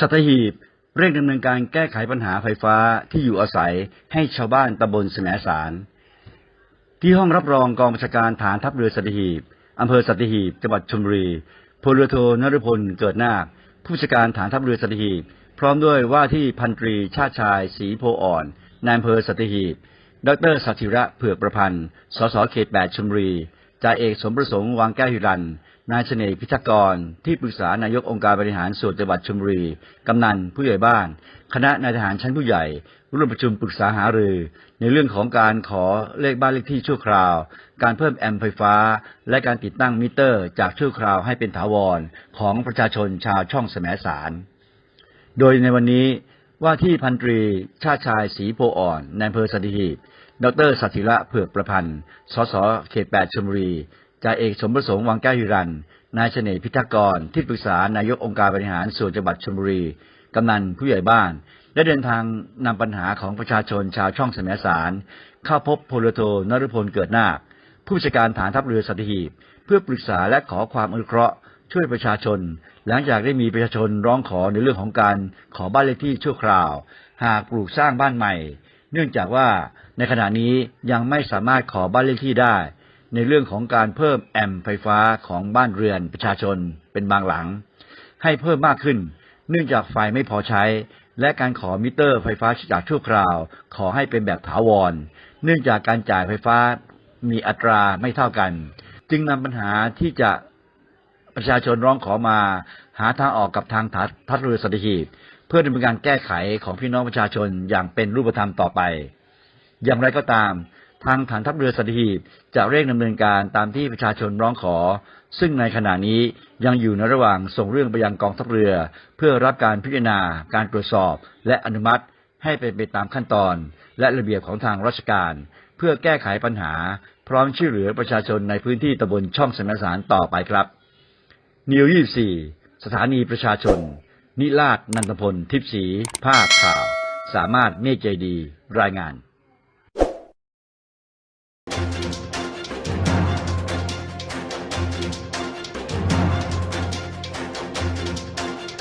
สัตหีบเร่งดำเนินการแก้ไขปัญหาไฟฟ้าที่อยู่อาศัยให้ชาวบ้านตำบลแสมสาร ที่ห้องรับรองกองบัญชาการฐานทัพเรือสัตหีบอำเภอสัตหีบจังหวัดชลบุรีพลเรือโทนฤพลเกิดนาคผู้บัญชาการฐานทัพเรือสัตหีบพร้อมด้วยว่าที่พันตรีชาติชายศรีโพอ่อนนายอำเภอสัตหีบ ดรสัติระเผือกประพันธ์ สสเขตแปดชลบุรีจ่าเอกสมประสงค์วางแก้วหิรัน นายเสน่ห์พิทักษ์กร ที่ปรึกษานายกองค์การบริหารส่วนจังหวัดชลบุรี กำนันผู้ใหญ่บ้าน คณะนายทหารชั้นผู้ใหญ่ร่วมประชุมปรึกษาหารือ ในเรื่องของการขอเลขบ้านเลขที่ชั่วคราว การเพิ่มแอมป์ไฟฟ้า และการติดตั้งมิเตอร์ จากชั่วคราวให้เป็นถาวรของประชาชนชาวช่องแสมสาร โดยในวันนี้ว่าที่พันตรีชาติชายศรีโพอ่อนในอำเภอสัตหีบดรสัติระเผือกประพันธ์ สสเขตแปดชลบุรี จ่าเอกสมประสงค์วังแก้วฮิรัน นายเสน่พิทักษ์กรที่ปรึกษานายกองค์การบริหารส่วนจังหวัดชลบุรี กำนันผู้ใหญ่บ้าน ได้เดินทางนำปัญหาของประชาชนชาวช่องแสมสาร เข้าพบพลเรือโทนฤพลเกิดนาค ผู้จัดการฐานทัพเรือสัตหีบ เพื่อปรึกษาและขอความอนุเคราะห์ช่วยประชาชน หลังจากได้มีประชาชนร้องขอในเรื่องของการขอบ้านเลขที่ชั่วคราว หากปลูกสร้างบ้านใหม่ เนื่องจากว่าในขณะนี้ยังไม่สามารถขอบ้านเลขที่ได้ ในเรื่องของการเพิ่มแอมป์ไฟฟ้าของบ้านเรือนประชาชนเป็นบางหลัง ให้เพิ่มมากขึ้น เนื่องจากไฟไม่พอใช้ และการขอมิเตอร์ไฟฟ้าจากชั่วคราว ขอให้เป็นแบบถาวร เนื่องจากการจ่ายไฟฟ้ามีอัตราไม่เท่ากัน จึงนำปัญหาที่จะประชาชนร้องขอมาหาทางออกกับทางทัพเรือสัตหีบเพื่อดำเนินการแก้ไขของพี่น้องประชาชนอย่างเป็นรูปธรรมต่อไป อย่างไรก็ตาม ทางฐานทัพเรือสัตหีบจะเร่งดำเนินการตามที่ประชาชนร้องขอ ซึ่งในขณะนี้ยังอยู่ในระหว่างส่งเรื่องไปยังกองทัพเรือ เพื่อรับการพิจารณา การตรวจสอบ และอนุมัติให้เป็นไปตามขั้นตอน และระเบียบของทางราชการ เพื่อแก้ไขปัญหา พร้อมช่วยเหลือประชาชนในพื้นที่ตำบลช่องสมสารต่อไปครับนิว24สถานีประชาชน นิราชนันทพล ทิพย์ศรีภาพข่าว สามารถเมฆใจดี รายงาน